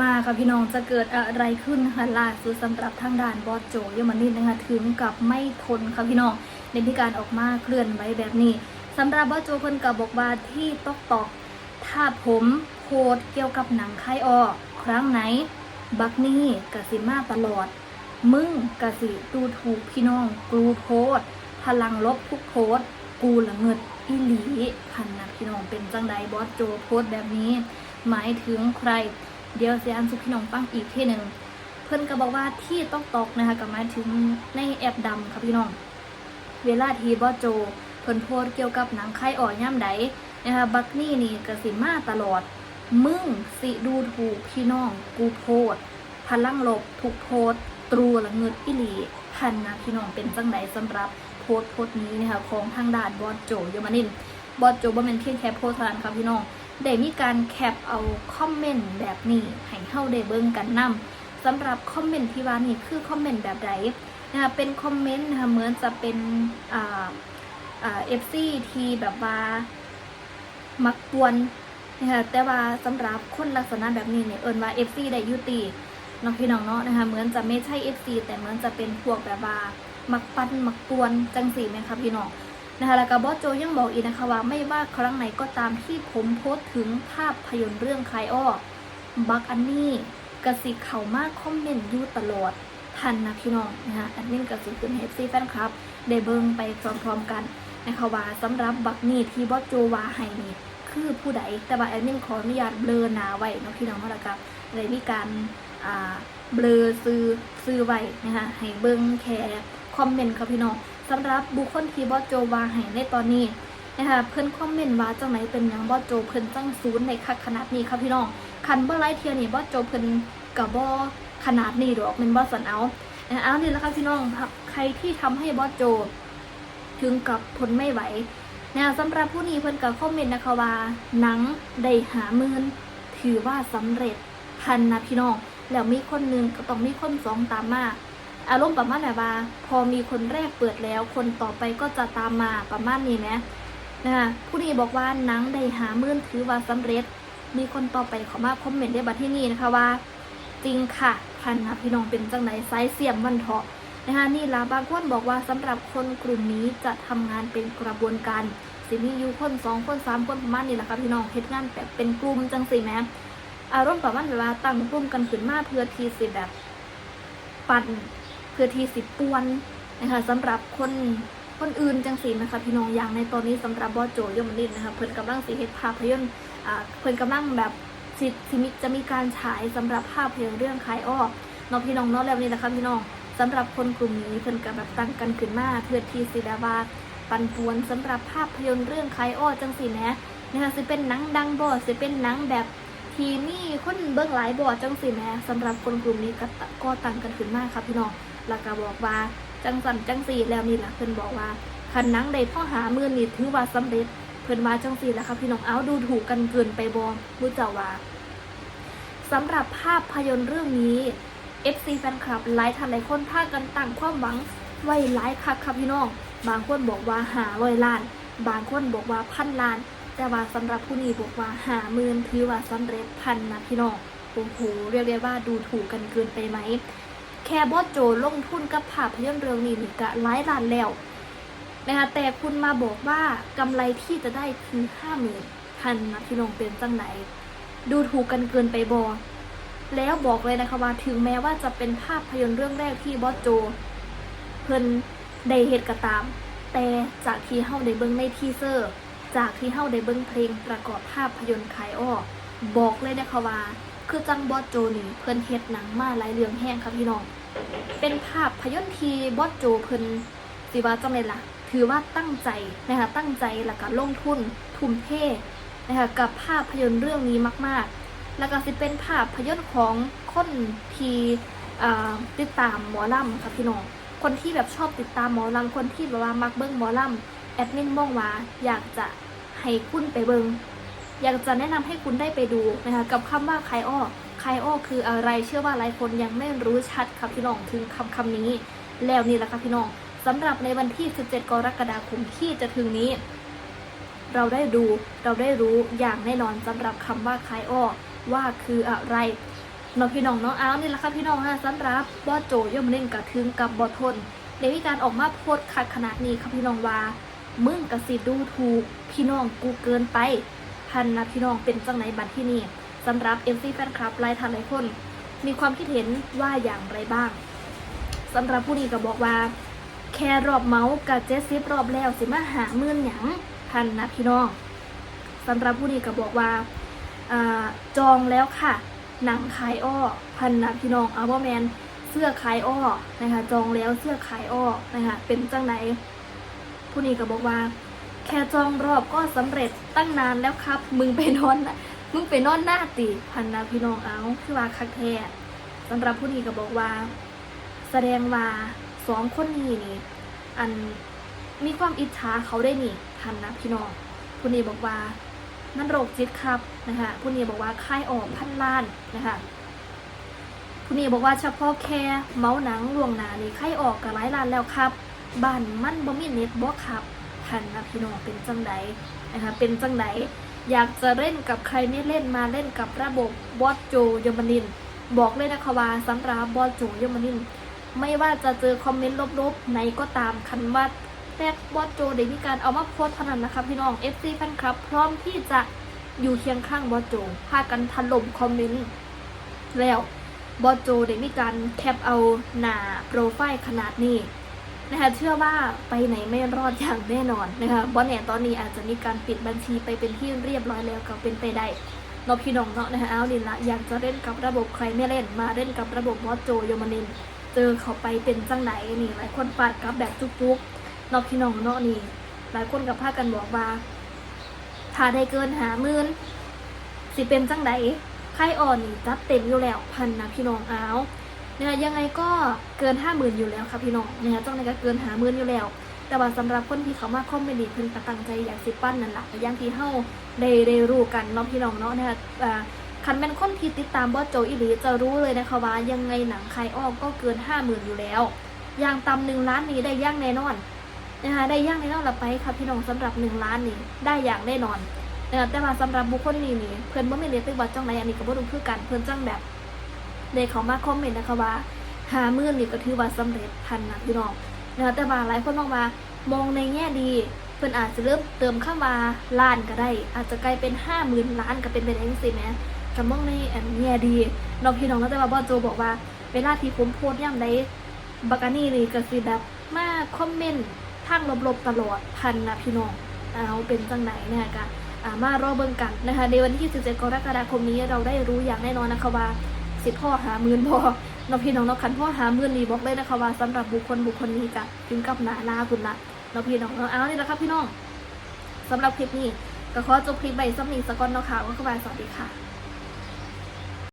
มาค่ะพี่น้องจะเกิดอะไรขึ้นคะล่าสุดสำหรับทางด่านบอสโจเยอรมนีนะคะถึงกับไม่ทนค่ะพี่น้องในพิการออกมาเคลื่อนไหวแบบนี้สำหรับบอสโจเพิ่นกับบอกว่าที่ตอกตอกถ้าผมโพสต์เกี่ยวกับหนังไข้ออครั้งไหน บักนี่กสิมาตลอด มึงกสิดูถูกพี่น้องกูโพสต์พลังลบทุกโพสต์กูละเงิดอีหลีพันนะพี่น้องเป็นจังใดบอสโจโพสต์แบบนี้ หมายถึงใคร เดี๋ยวเสียอันสุพี่น้องฟังอีกที่หนึ่งเพื่อนก็บอกว่าที่ต้องตอกนะคะกับหมายถึงในแอปดำค่ะพี่น้อง เวลาทีบอโจเพิ่นโพสเกี่ยวกับหนังไข้อ่อยย่ำใดนะคะบักนี่นี่กสิมาตลอด มึงสิดูถูกพี่น้อง กูโพสพลังลบถูกโพสตรูละเงิดอิลีพันนะพี่น้องเป็นจังไดสำหรับโพสโพสนี้นะคะของทางด่านบอโจยอรมนินบอโจบ่แม่นเพียงแค่โพสเท่านั้นค่ะพี่น้อง ได้มีการแคปเอาคอมเมนต์แบบนี้ให้เฮาได้เบิ่งกันนํสำหรับคอมเมนต์ที่ว่านี่คือคอมเมนต์แบบใดนะคะเป็นคอมเมนต์นะคะเหมือนจะเป็นอ่าอ่า FC ที่แบบว่ามักปวนนะคะแต่ว่าสำหรับคนลักษณะแบบนี้เนี่ยเอิ้นว่า FC ได้ยุติเนาะพี่น้องเนาะนะคะเหมือนจะไม่ใช่ FC แต่เหมือนจะเป็นพวกแบบว่ามักปั้นมักปวนจังสีไหมคะพี่น้อง นะคะแล้วก็บอสโจยังบอกอีกนะคะว่าไม่ว่าครั้งไหนก็ตามที่ผมโพสต์ถึงภาพพยนตร์เรื่องคลายอ้อบักอันนี้กระสิเข่ามากคอมเมนต์อยู่ตลอดทันนะพี่น้องนะคะอันนี้กระสิเป็นเฮฟซี่แฟนคลับได้เบิ่งไปพร้อมๆกันนะคะว่าสำหรับบักนี่ที่บอสโจว่าให้นี่คือผู้ใดแต่ว่าแอดมินขออนุญาตเบลอหนาไว้เนาะพี่น้องเนาะล้วก็เลยมีการอ่าเบลอซื้อซื้อไว้นะคะให้เบิ่งแค่คอมเมนต์ค่ะพี่น้อง สำหรับบุคคลที่บอสโจวาให้ในตอนนี้นะคะเพิ่นคอมเมนต์ว่าจังไหนเป็นยังบอสโจเพิ่นจังศูนย์ในคักขนาดนี้ครับพี่น้องคันบ่ไลเทียนี่บอสโจเพิ่นกับ่ขนาดนี้ดอกแมันบอสันเอาเอานี่แหละครับพี่น้องใครที่ทำให้บอสโจ ถึงกับทนไม่ไหวนะคะสำหรับผู้นี้เพิ่นกับคอมเมนต์นะคะว่าหนังได้หามืนถือว่าสำเร็จพันนะพี่น้องแล้วมีคนหนึงก็ต้องมีคนสองตามมา อารมณ์ประมาณแบบว่า พอมีคนแรกเปิดแล้ว คนต่อไปก็จะตามมาประมาณนี้ไหมนะคะผู้นี้บอกว่านังได้หามื่นถือว่าสำเร็จ มีคนต่อไปขามาคอมเมนต์ในบัดที่นี่นะคะว่า จริงค่ะพันนะพี่น้องเป็นจังไหนไซส์เสียมวันเถาะนะคะนี่ละบางคนบอกว่าสำหรับคนกลุ่มนี้จะทำงานเป็นกระบวนการสิมีอยู่คนสองคนสามคนประมาณนี้แหละค่ะพี่น้องเฮ็ดงานแบบเป็นกลุ่มจังสิแหมอารมณ์ประมาณแบบว่าตั้งกลุ่มกันขึ้นมาเพื่อที่สิแบบปั่น พื่อที่สิป่วนนะคะสำหรับคนคนอื่นจังสีนะคะพี่น้องอย่างในตอนนี้สำหรับบอโจยมนินนะคะเพิ่นกำลังสีเฮ็ดภาพยนตร์อ่าเพิ่นกำลังแบบสิสิมิจะมีการฉายสำหรับภาพยนตร์เรื่องคลายอ้อเนาะพี่น้องเนาะแล้วนี่แหละค่ะพี่น้องสำหรับคนกลุ่มนี้เพิ่นก็แบบตั้งกันขึ้นมาเพื่อที่สิดาว่าปันปวนสำหรับภาพยนตร์เรื่องคลายอ้อจังสีนะนะคะสิเป็นหนังดังบ่สิเป็นหนังแบบทีมีคนเบื้องหลายบ่จังสีแหมสำหรับคนกลุ่มนี้ก็ตก็ตั้งกันขึ้นมาค่ะพี่น้อง แล้วก็บอกว่าจังสันจังสีแล้วนี่แหละเพิ่นบอกว่าคันนังได้พ่อหามือนี่ถือว่าสำเร็จเพิ่นว่าจังสีแล้วค่ะพี่น้องเอาดูถูกกันเกินไปบ่รู้จักว่าสำหรับภาพยนตร์เรื่องนี้ FC แฟนคลับหลายท่านหลายคนพากันตั้งความหวังไว้หลายคักค่ะพี่น้อง บางคนบอกว่าหาร้อยล้าน บางคนบอกว่าพันล้าน แต่ว่าสำหรับผู้นี้บอกว่าหาหมื่นถือว่าสำเร็จพันนะพี่น้องโอ้โหเรียกได้ว่าดูถูกกันเกินไปไหม ค่บอสโจลงทุนกับภาพยนตร์เรื่องนี้นี่ก็หลายล้านแล้วนะคะแต่คุณมาบอกว่ากำไรที่จะได้คือห้าหมื่นพันนะพี่น้องเป็นจังไหน ดูถูกกันเกินไปบอแล้วบอกเลยนะคะว่าถึงแม้ว่าจะเป็นภาพยนตร์เรื่องแรกที่บอสโจ เพิ่นได้เฮ็ดก็ตาม แต่จากที่เฮาได้เบิ่งในทีเซอร์ จากที่เฮาได้เบิ่งเพลงประกอบภาพยนตร์ขายอ้อบอกเลยนะคะว่าคือจังบอสโจนี่เพิ่นเฮ็ดหนังมาหลายเรื่องแห้งค่ะพี่น้อง เป็นภาพพยนตร์ที่บอสโจเพิ่นสิว่าจังไดล่ะ ถือว่าตั้งใจนะคะตั้งใจแล้วก็ลงทุนทุ่มเทนะคะกับภาพยนตร์เรื่องนี้มาก ๆ แล้วก็สิเป็นภาพพยนตร์ของคนที่ติดตามหมอลำค่ะพี่น้อง คนที่แบบชอบติดตามหมอลำ คนที่แบบว่ามักเบิ้งหมอลำแอดมินมองว่าอยากจะให้คุณไปเบิงอยากจะแนะนำให้คุณได้ไปดูนะคะกับคำว่าใคายอ้อ อคายอ้อคืออะไรเชื่อว่าหลายคนยังไม่รู้ชัดครับพี่น้องถึงคำคำนี้ แล้วนี่แหละครับพี่น้องสำหรับในวันที่ 17 กรกฎาคมที่จะถึงนี้ เราได้ดูเราได้รู้อย่างแน่นอนสำหรับคำว่าคายอ้อว่าคืออะไรน้องพี่น้องนาะเอานี่แหละค่ะพี่น้องฮะสำหรับบอโจย่อมเล่นกับถึงกับบอทนในวิการออกมาโพสต์ขัดขนาดนี้ค่ะพี่น้องว่ามึงกระสิดูถูกพี่น้องกูเกินไปพันนะพี่น้องเป็นจังไหนบัดที่นี่ สำหรับ MC แฟนคลับหลายท่านหลายคน มีความคิดเห็นว่าอย่างไรบ้างสำหรับผู้นี้ก็บอกว่า แค่รอบเมาส์กับเจสซิบรอบแล้วสิมาหาเมื่อนหยังพันนะพี่น้องสำหรับผู้นี้ก็บอกว่าอาจองแล้วค่ะ หนังขายอ้อพันนะพี่น้องเอาว่าแมนเสื้อขายอ้อนะคะจองแล้วเสื้อขายอ้อนะคะเป็นจังไหนผู้นี้ก็บอกว่า แค่จองรอบก็สำเร็จตั้งนานแล้วครับ มึงไปนอนนะ มึงไปนอนหน้าติพันนะพี่น้องเอาคือว่าคักแท้สำหรับผู้นี้ก็บอกว่า แสดงว่าสองคนนี้นี่ อันมีความอิจฉาเขาได้นี่พันนะพี่น้องผู้นี้บอกว่ามันโรคจิตครับนะคะผู้นี้บอกว่าค่ายออกพันล้านนะคะผู้นี้บอกว่าเฉพาะแค่เมาหนังลวงหนานี่ค่ายออกกับหลายล้านแล้วครับบ้านมันบ่มีเน็ตบ่ครับพันนะพี่น้องเป็นจังไดนะคะเป็นจังได อยากจะเล่นกับใครไม่เล่นมาเล่นกับระบบบอสโจยมนิน บอกเลยนะคะว่าสำหรับบอสโจยมนิน ไม่ว่าจะเจอคอมเมนต์ลบๆไหนก็ตามคันว่าแรกบอสโจได้มีการเอามาโพสเท่านั้นนะคะพี่น้อง FC แฟนคลับ พร้อมที่จะอยู่เคียงข้างบอสโจพากันถล่มคอมเมนต์แล้วบอสโจได้มีการแคปเอาหน้าโปรไฟล์ขนาดนี้ นะคะเชื่อว่าไปไหนไม่รอดอย่างแน่นอนนะคะบอสเนี่ยตอนนี้อาจจะมีการปิดบัญชีไปเป็นที่เรียบร้อยแล้วก็เป็นไปได้นาะพี่น้องเนาะนะคะเอาดินละอยากจะเล่นกับระบบใครไม่เล่นมาเล่นกับระบบบอสโจโยมานินเจอเขาไปเป็นจังไหนนี่หลายคนปาดกับแบบจุกๆนอพี่น้องเนอกนี่หลายคนกับพากันบอกว่าถ้าได้เกินหาหมื่นสิเป็นจังไหนไข่อ่อนนี่จัดเต็มอยู่แล้วพันนะพี่น้องเอาเนี่ยยังไงก็เกินห้าหมื่นอยู่แล้วค่ะพี่น้องเนี่ยจังไหนก็เกินหาหมื่นอยู่แล้ว แต่ว่าสำหรับคนที่เขามาคอมเมดี้เพิ่นก็ตั้งใจอยากสิปั้นนั่นแหละย่างที่เฮาได้ได้รู้กันเนาะพี่น้องเนาะนะคะอ่าคันเป็นคนที่ติดตามบอสโจอีหลีจะรู้เลยนะคะว่ายังไงหนังใครออกก็เกินห้าหมื่นอยู่แล้วอย่างต่ำหนึ่งล้านนี้ได้ย่างแน่นอนนะคะได้ย่างแน่นอนละไปค่ะพี่น้องสำหรับหนึ่งล้านนี้ได้อย่างแน่นอนนะคะแต่ว่าสำหรับบุคคลนี้นี่เพื่อนบ่ไม่เรียกตึกว่าจ้องไหนอันนี้ก็บ่รู้คือกันเพื่อนจ้างแบบ เด็กเขามาคอมเมนต์นะคะว่าหาหมื่นนี่ก็ถือว่าสำเร็จพันนะพี่น้องนะคะแต่ว่าหลายคนมองว่ามองในแง่ดีเพื่อนอาจจะเริ่มเติมเข้ามาล้านก็ได้ อาจจะกลายเป็นห้าหมื่นล้านก็เป็นไปได้จังซี่แหมกำมองในแง่ดีน้องพี่น้องแล้วแต่ว่าบอสโจบอกว่าเวลาที่ผมโพสย่ำใดบักอันนี่นี่ก็สิแบบมาคอมเมนต์ทางลบๆตลอดพันนะพี่น้องเอาเป็นจังไหนเนี่ยกะอ่ามารอเบิ่งกันนะคะในวันที่ 17 กรกฎาคมนี้เราได้รู้อย่างแน่นอนนะคะว่า สิพ่อหาหมื่นพอน้องพี่น้องเนาะคันพ่อหาหมื่นนี่บอกเลยนะคะว่าสำหรับบุคคลบุคคลนี้จะถึงกับหนาลาคุณละน้องพี่น้องเนาะเอานี่แหละครับพี่น้องสำหรับคลิปนี้ก็ขอจบคลิปใบซ้ำนี้สกอนเนาะค่ะว่าขบายสวัสดีค่ะ